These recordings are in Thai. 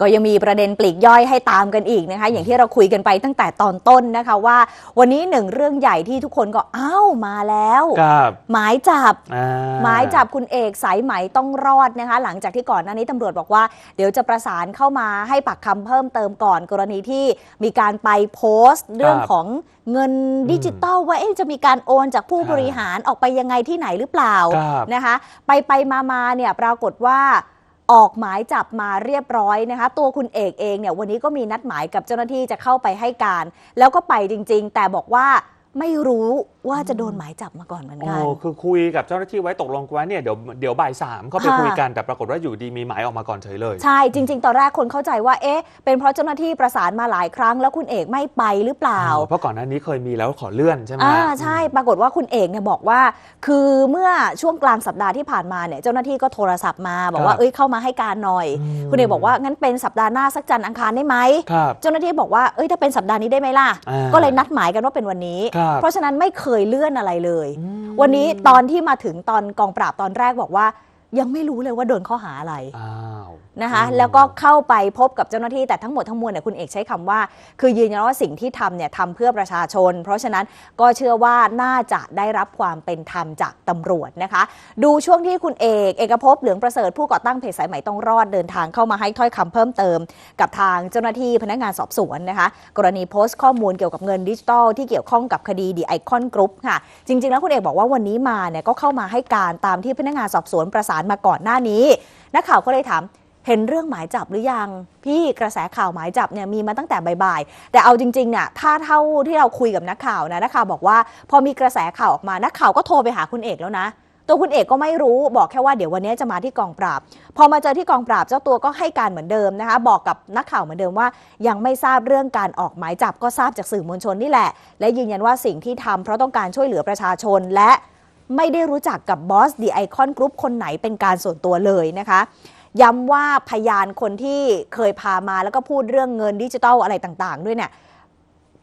ก็ยังมีประเด็นปลีกย่อยให้ตามกันอีกนะคะ อย่างที่เราคุยกันไปตั้งแต่ตอนต้นนะคะว่า วันนี้หนึ่งเรื่องใหญ่ที่ทุกคนก็อ้าวมาแล้วครับหมายจับอ่าหมายจับคุณเอกสายไหมต้องรอดนะคะ หลังจากที่ก่อนหน้านี้ตำรวจบอกว่า เดี๋ยวจะประสานเข้ามาให้ปากคำเพิ่มเติมก่อนกรณีที่มีการไปโพสต์ เรื่องของเงินดิจิตอลว่าเอ๊ะจะมีการโอนจากผู้บริหารออกไปยังไงที่ไหนหรือเปล่าครับนะคะ ไปไปมามาเนี่ยปรากฏว่า ออกหมายจับมาเรียบร้อยนะคะ ตัวคุณเอกเองเนี่ยวันนี้ก็มีนัดหมายกับเจ้าหน้าที่จะเข้าไปให้การ แล้วก็ไปจริง ๆ แต่บอกว่า ไม่รู้ว่าจะโดนหมายจับมาก่อนเหมือนโอ้กันคือคุยกับเจ้าหน้าที่ไว้ตกลงกันไว้เนี่ยเดี๋ยวเดี๋ยวบ่ายสามก็ไปค่ะ คุยกันแต่ปรากฏว่าอยู่ดีมีหมายออกมาก่อนเฉยเลย ใช่จริง ๆ ตอนแรกคนเข้าใจว่าเอ๊ะเป็นเพราะเจ้าหน้าที่ประสานมาหลายครั้ง แล้วคุณเอกไม่ไปหรือเปล่า เพราะก่อนหน้านี้เคยมีแล้วขอเลื่อนใช่ไหม อ่าฮะใช่ปรากฏว่าคุณเอกเนี่ยบอกว่า คือเมื่อช่วงกลางสัปดาห์ที่ผ่านมาเนี่ยเจ้าหน้าที่ก็โทรศัพท์มาบอกว่าเอ้ยเข้ามาให้การหน่อย อืม คุณเอกบอกว่างั้นเป็นสัปดาห์หน้าสักจันทร์อังคารได้ไหมครับ เจ้าหน้าที่บอกว่าเอ้ยถ้าเป็นสัปดาห์นี้ได้ไหมล่ะ อ่า ก็เลยนัดหมายกันว่าเป็นวันนี้ ครับเพราะฉะนั้นไม่เคยเลื่อนอะไรเลยอืมวันนี้ตอนที่มาถึงตอนกองปราบตอนแรกบอกว่า ยังไม่รู้เลยว่าโดนข้อหาอะไรอ้าว นะคะอืมแล้วก็เข้าไปพบกับเจ้าหน้าที่แต่ทั้งหมดทั้งมวลเนี่ยคุณเอกใช้คำว่า คือยืนยันว่าสิ่งที่ทำเนี่ยทำเพื่อประชาชน เพราะฉะนั้นก็เชื่อว่าน่าจะได้รับความเป็นธรรมจากตำรวจนะคะ ดูช่วงที่คุณเอกเอกภพเหลืองประเสริฐผู้ก่อตั้งเพจสายไหมต้องรอดเดินทางเข้ามาให้ถ้อยคำเพิ่มเติม กับทางเจ้าหน้าที่พนักงานสอบสวนนะคะ กรณีโพสต์ข้อมูลเกี่ยวกับเงินดิจิทัลที่เกี่ยวข้องกับคดีดีไอคอนกรุ๊ปค่ะ จริง ๆ แล้วคุณเอกบอกว่าวันนี้มาเนี่ยก็เข้ามาให้การตามที่พนักงานสอบสวนประสานมาก่อนหน้านี้ นักข่าวก็เลยถามเห็นเรื่องหมายจับหรือยัง พี่กระแสข่าวหมายจับเนี่ยมีมาตั้งแต่บ่ายๆ แต่เอาจริงๆเนี่ยถ้าเท่าที่เราคุยกับนักข่าวนะนักข่าวบอกว่า พอมีกระแสข่าวออกมานักข่าวก็โทรไปหาคุณเอกแล้วนะ ตัวคุณเอกก็ไม่รู้บอกแค่ว่าเดี๋ยววันนี้จะมาที่กองปราบ พอมาเจอที่กองปราบเจ้าตัวก็ให้การเหมือนเดิมนะคะ บอกกับนักข่าวเหมือนเดิมว่า ยังไม่ทราบเรื่องการออกหมายจับก็ทราบจากสื่อมวลชนนี่แหละ และยืนยันว่าสิ่งที่ทำเพราะต้องการช่วยเหลือประชาชนและ ไม่ได้รู้จักกับบอสดีไอคอนกรุ๊ปคนไหนเป็นการส่วนตัวเลยนะคะย้ำว่าพยานคนที่เคยพามาแล้วก็พูดเรื่องเงินดิจิทัลอะไรต่างๆ ด้วยเนี่ย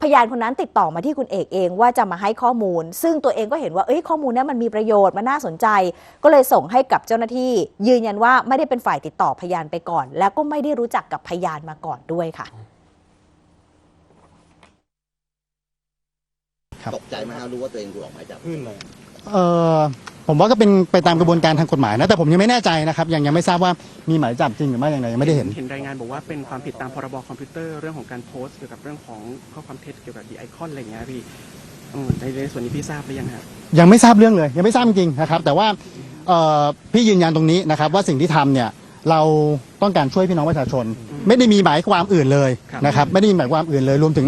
พยานคนนั้นติดต่อมาที่คุณเอกเองว่าจะมาให้ข้อมูล ซึ่งตัวเองก็เห็นว่าเอ้ยข้อมูลเนี้มันมีประโยชน์มันน่าสนใจ ก็เลยส่งให้กับเจ้าหน้าที่ ยืนยันว่าไม่ได้เป็นฝ่ายติดต่อพยานไปก่อน แล้วก็ไม่ได้รู้จักกับพยานมาก่อนด้วยค่ะตกใจไหมครับรู้ว่าตัวเองถูกออกหมายจับเออผมว่าก็เป็นไปตามกระบวนการทางกฎหมายนะแต่ผมยังไม่แน่ใจนะครับยังยังไม่ทราบว่ามีหมายจับจริงหรือไม่อย่างไรยังไม่ได้เห็น เห็นรายงานบอกว่าเป็นความผิดตามพรบคอมพิวเตอร์เรื่องของการโพสต์เกี่ยวกับเรื่องของข้อความเท็จเกี่ยวกับดีไอคอนอะไรอย่างเงี้ยพี่อืมในในส่วนนี้พี่ทราบหรือยังครับ ยังไม่ทราบเรื่องเลย ยังไม่ทราบจริงๆนะครับ แต่ว่าเอ่อพี่ยืนยันตรงนี้นะครับ ว่าสิ่งที่ทำเนี่ยเราต้องการช่วยพี่น้องประชาชน ไม่ได้มีหมายความอื่นเลยครับ นะครับ ไม่ได้มีหมายความอื่นเลย รวมถึง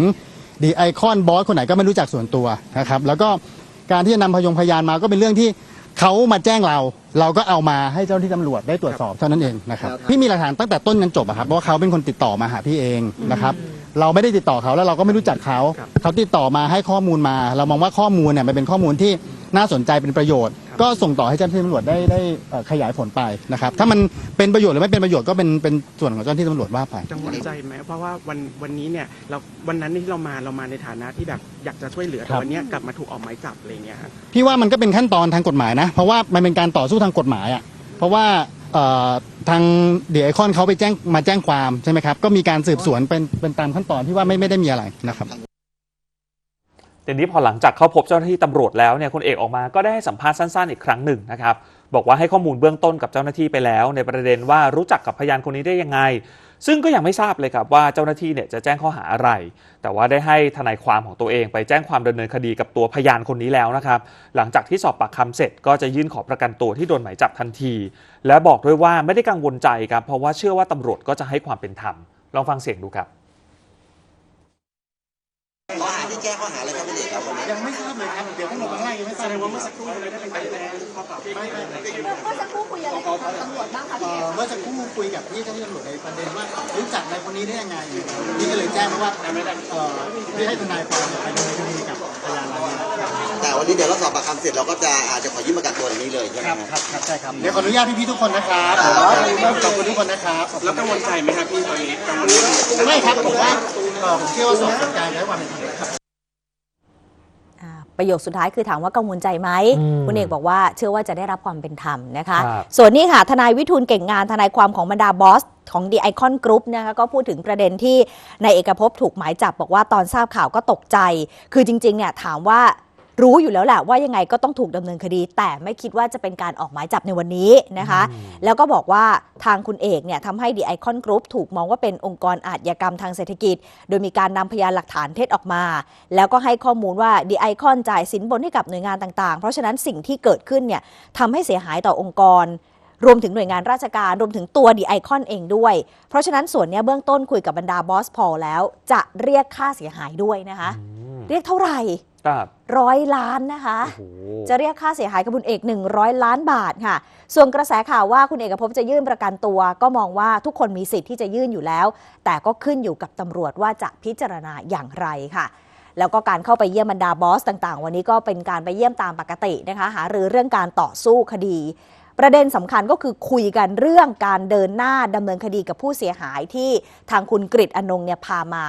ดีไอคอนบอสคนไหนก็ไม่รู้จักส่วนตัวนะครับ แล้วก็ การที่จะนำพยงพยานมาก็เป็นเรื่องที่เขามาแจ้งเรา เราก็เอามาให้เจ้าหน้าที่ตำรวจได้ตรวจสอบเท่านั้นเองนะครับครับพี่มีหลักฐานตั้งแต่ต้นจนจบอะครับเพราะว่าเขาเป็นคนติดต่อมาหาพี่เองนะครับเราไม่ได้ติดต่อเขาแล้วเราก็ไม่รู้จักเขาครับเขาติดต่อมาให้ข้อมูลมา เรามองว่าข้อมูลเนี่ยมันเป็นข้อมูลที่ น่าสนใจเป็นประโยชน์ ก็ส่งต่อให้เจ้าหน้าที่ตำรวจได้ได้เอ่อขยายผลไปนะครับ ถ้ามันเป็นประโยชน์หรือไม่เป็นประโยชน์ก็เป็นเป็นส่วนของเจ้าหน้าที่ตำรวจว่าไป กังวลใจไหมเพราะว่าวันวันนี้เนี่ยเราวันนั้นที่เรามาเรามาในฐานะที่แบบอยากจะช่วยเหลือคแต่รับ วันเนี้ยกลับมาถูกออกหมายจับอะไรอย่างเงี้ยครับพี่ว่ามันก็เป็นขั้นตอนทางกฎหมายนะ เพราะว่ามันเป็นการต่อสู้ทางกฎหมายอะเพราะว่าเอ่อทางเดียไอคอนเขาไปแจ้งมาแจ้งความใช่ไหมครับก็มีการสืบสวนเป็นเป็นตามขั้นตอนที่ว่าไม่ไม่ได้มีอะไรนะครับ ทีนี้พอหลังจากเข้าพบเจ้าหน้าที่ตำรวจแล้วเนี่ยคุณเอกออกมาก็ได้ให้สัมภาษณ์สั้นๆอีกครั้งหนึ่งนะครับบอกว่าให้ข้อมูลเบื้องต้นกับเจ้าหน้าที่ไปแล้ว ในประเด็นว่ารู้จักกับพยานคนนี้ได้ยังไง ซึ่งก็ยังไม่ทราบเลยครับว่าเจ้าหน้าที่เนี่ยจะแจ้งข้อหาอะไร แต่ว่าได้ให้ทนายความของตัวเองไปแจ้งความดำเนินคดีกับตัวพยานคนนี้แล้วนะครับหลังจากที่สอบปากคำเสร็จก็จะยื่นขอประกันตัวที่โดนหมายจับทันที และบอกด้วยว่าไม่ได้กังวลใจครับเพราะว่าเชื่อว่าตำรวจก็จะให้ความเป็นธรรมลองฟังเสียงดูครับ ข้อหาที่แจ้งข้อหาอะไรครับพี่เอกครับวันนี้ ยังไม่ทราบเลยครับเดี๋ยวต้องลงมาไล่ยังไม่ทราบเลยว่าเมื่อสักครู่เลยได้เป็นการแจ้งข้อกล่าวหาไม่ไม่ไม่เมื่อสักครู่คุยอะไรกับตำรวจบ้างคะเอ่อเมื่อสักครู่คุยกับพี่เจ้าหน้าที่ตำรวจในประเด็นว่ารู้จักนายคนนี้ได้ยังไงพี่ก็เลยแจ้งมาว่าเอ่อพี่ให้ทนายความไปดำเนินคดีกับพยานรายนี้ครับแต่วันนี้เดี๋ยวเราสอบปากคำเสร็จเราก็จะอาจจะขอยื่นประกันตัวอย่างนี้เลยใช่ไหมครับครับครับครับใช่ครับเดี๋ยวขออนุญาตพี่ๆทุกคนนะครับขอบคุณทุกคนนะครับขอบคุณแล้วกังวลใจไหมครับพี่ตอนนี้กังวลไหมไม่ครับผมว่าเอ่อผมเชื่อว่าสอบสวนกลารจะให้ความเป็นธรรมครับอ่า ประโยคสุดท้ายคือถามว่ากังวลใจไหมอืมคุณเอกบอกว่าเชื่อว่าจะได้รับความเป็นธรรมนะคะครับส่วนนี้ค่ะทนายวิทูลเก่งงานทนายความของบรรดาบอสของ The Icon Group นะคะก็พูดถึงประเด็นที่ในายเอกภพถูกหมายจับบอกว่าตอนทราบข่าวก็ตกใจ คือจริงๆเนี่ยถามว่า รู้อยู่แล้วแหละว่ายังไงก็ต้องถูกดำเนินคดี แต่ไม่คิดว่าจะเป็นการออกหมายจับในวันนี้นะคะ แล้วก็บอกว่าทางคุณเอกเนี่ยทำให้ The Icon Group ถูกมองว่าเป็นองค์กรอาชญากรรมทางเศรษฐกิจ โดยมีการนำพยานหลักฐานเท็จออกมา แล้วก็ให้ข้อมูลว่า The Icon จ่ายสินบนให้กับหน่วยงานต่างๆ เพราะฉะนั้นสิ่งที่เกิดขึ้นเนี่ยทำให้เสียหายต่อองค์กร รวมถึงหน่วยงานราชการ รวมถึงตัว The Icon เองด้วย เพราะฉะนั้นส่วนเนี้ยเบื้องต้นคุยกับบรรดาบอสพอลแล้ว จะเรียกค่าเสียหายด้วยนะคะอืมเรียกเท่าไหร่ ครับร้อยล้านนะคะโอ้โหจะเรียกค่าเสียหายกับคุณเอก 100 ล้านบาทค่ะ ส่วนกระแสข่าวว่าคุณเอกภพจะยื่นประกันตัว ก็มองว่าทุกคนมีสิทธิ์ที่จะยื่นอยู่แล้ว แต่ก็ขึ้นอยู่กับตำรวจว่าจะพิจารณาอย่างไรค่ะแล้วก็การเข้าไปเยี่ยมบรรดาบอสต่างๆ วันนี้ก็เป็นการไปเยี่ยมตามปกตินะคะหารือเรื่องการต่อสู้คดี ประเด็นสำคัญก็คือคุยกันเรื่องการเดินหน้าดำเนินคดีกับผู้เสียหายที่ทางคุณกริตอนงเนี่ยพามา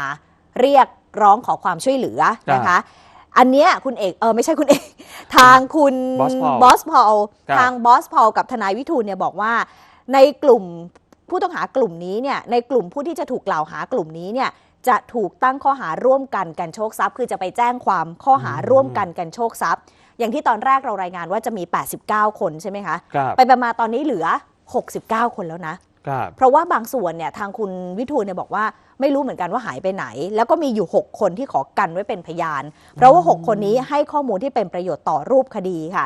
เรียกร้องขอความช่วยเหลือนะคะ อันเนี้ยคุณเอกเออไม่ใช่คุณเอก ทางคุณบอสพอลบอสพอลครับ ทางบอสพอลกับทนายวิทูลเนี่ยบอกว่า ในกลุ่มผู้ต้องหากลุ่มนี้เนี่ยในกลุ่มผู้ที่จะถูกกล่าวหากลุ่มนี้เนี่ยจะถูกตั้งข้อหาร่วมกันกันโชคทรัพย์ คือจะไปแจ้งความข้อหาร่วมกันกันโชคทรัพย์ อย่างที่ตอนแรกเรารายงานว่าจะมี 89 คนใช่ไหมคะ ครับ ไปไปมาตอนนี้เหลือ 69 คนแล้วนะครับ เพราะว่าบางส่วนเนี่ยทางคุณวิทูลเนี่ยบอกว่าไม่รู้เหมือนกันว่าหายไปไหน แล้วก็มีอยู่ 6 คนที่ขอกันไว้เป็นพยาน เพราะว่า 6 คนนี้ให้ข้อมูลที่เป็นประโยชน์ต่อรูปคดีค่ะ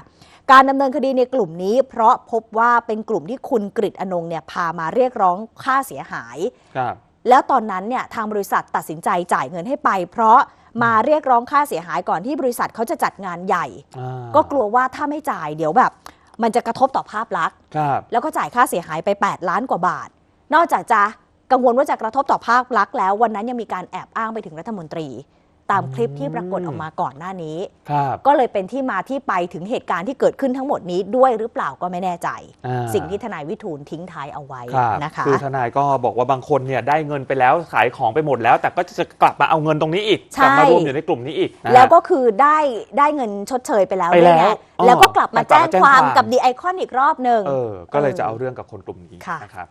การดำเนินคดีในกลุ่มนี้ เพราะพบว่าเป็นกลุ่มที่คุณกริตอนงเนี่ยพามาเรียกร้องค่าเสียหายครับแล้วตอนนั้นเนี่ยทางบริษัทตัดสินใจจ่ายเงินให้ไป เพราะมาเรียกร้องค่าเสียหายก่อนที่บริษัทเขาจะจัดงานใหญ่อ่าก็กลัวว่าถ้าไม่จ่ายเดี๋ยวแบบ มันจะกระทบต่อภาพลักษณ์ครับแล้วก็จ่ายค่าเสียหายไป 8 ล้านกว่าบาท นอกจากจะกังวลว่าจะกระทบต่อภาพลักษณ์แล้ววันนั้นยังมีการแอบอ้างไปถึงรัฐมนตรี ตามคลิปที่ปรากฏออกมาก่อนหน้านี้ ครับ ก็เลยเป็นที่มาที่ไปถึงเหตุการณ์ที่เกิดขึ้นทั้งหมดนี้ด้วยหรือเปล่าก็ไม่แน่ใจ อ่า สิ่งที่ทนายวิทูลทิ้งท้ายเอาไว้ครับนะคะ คือทนายก็บอกว่าบางคนเนี่ยได้เงินไปแล้วขายของไปหมดแล้ว แต่ก็จะกลับมาเอาเงินตรงนี้อีก ใช่ กลัมารวมอยู่ในกลุ่มนี้อีกนะฮะ แล้วก็คือได้ได้เงินชดเชยไปแล้วไปแล้วด้วยไงอ๋อแล้วก็กลับมาแต่กลัแจ้บงมาแจ้งความความกับดีไอคอนอีกรอบหนึ่ง เออก็เลยจะเอาเรื่องกับคนกลุ่มนี้ค่ะ นะครับ